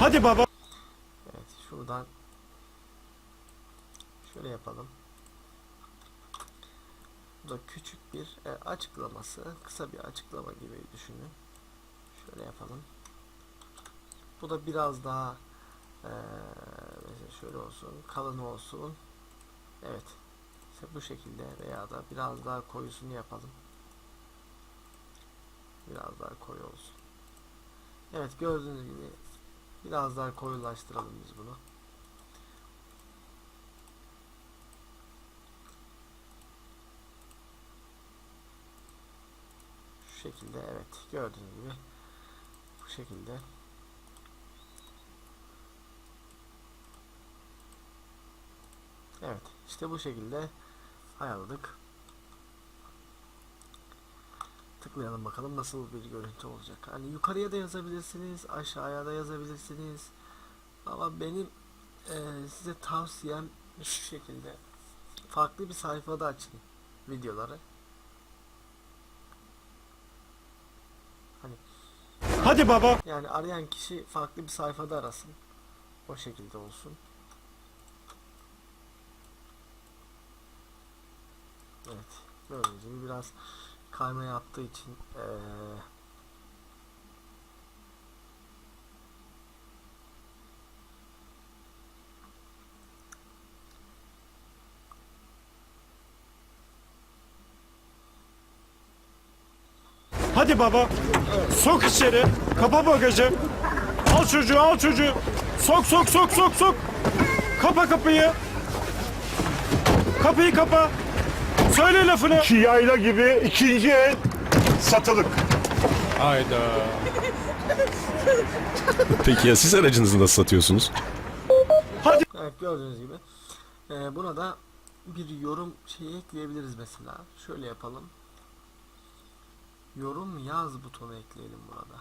Hadi baba. Evet şuradan şöyle yapalım. Bu da küçük bir e, açıklaması, kısa bir açıklama gibi düşünün. Şöyle yapalım. Bu da biraz daha e, mesela şöyle olsun, kalın olsun. Evet. İşte bu şekilde veya da biraz daha koyusunu yapalım. Biraz daha koyu olsun. Evet gördüğünüz gibi biraz daha koyulaştıralım biz bunu. Şu şekilde evet gördüğünüz gibi bu şekilde Evet işte bu şekilde ayarladık. Tıklayalım bakalım nasıl bir görüntü olacak. Hani yukarıya da yazabilirsiniz, aşağıya da yazabilirsiniz. Ama benim eee, size tavsiyem şu şekilde. Farklı bir sayfada açın videoları. Hani Hadi baba. yani arayan kişi farklı bir sayfada arasın. O şekilde olsun. Evet. Gibi biraz kayma yaptığı için eee Hadi baba. Sok içeri. Kapa bagajı. Al çocuğu al çocuğu. Sok sok sok sok sok. Kapa kapıyı. Kapıyı kapa. Söyle lafını. İki yayla gibi ikinci el satılık. Hayda. Peki ya siz aracınızı nasıl satıyorsunuz? Evet gördüğünüz gibi. Ee, buna da bir yorum şeyi ekleyebiliriz mesela. Şöyle yapalım. Yorum yaz butonu ekleyelim burada.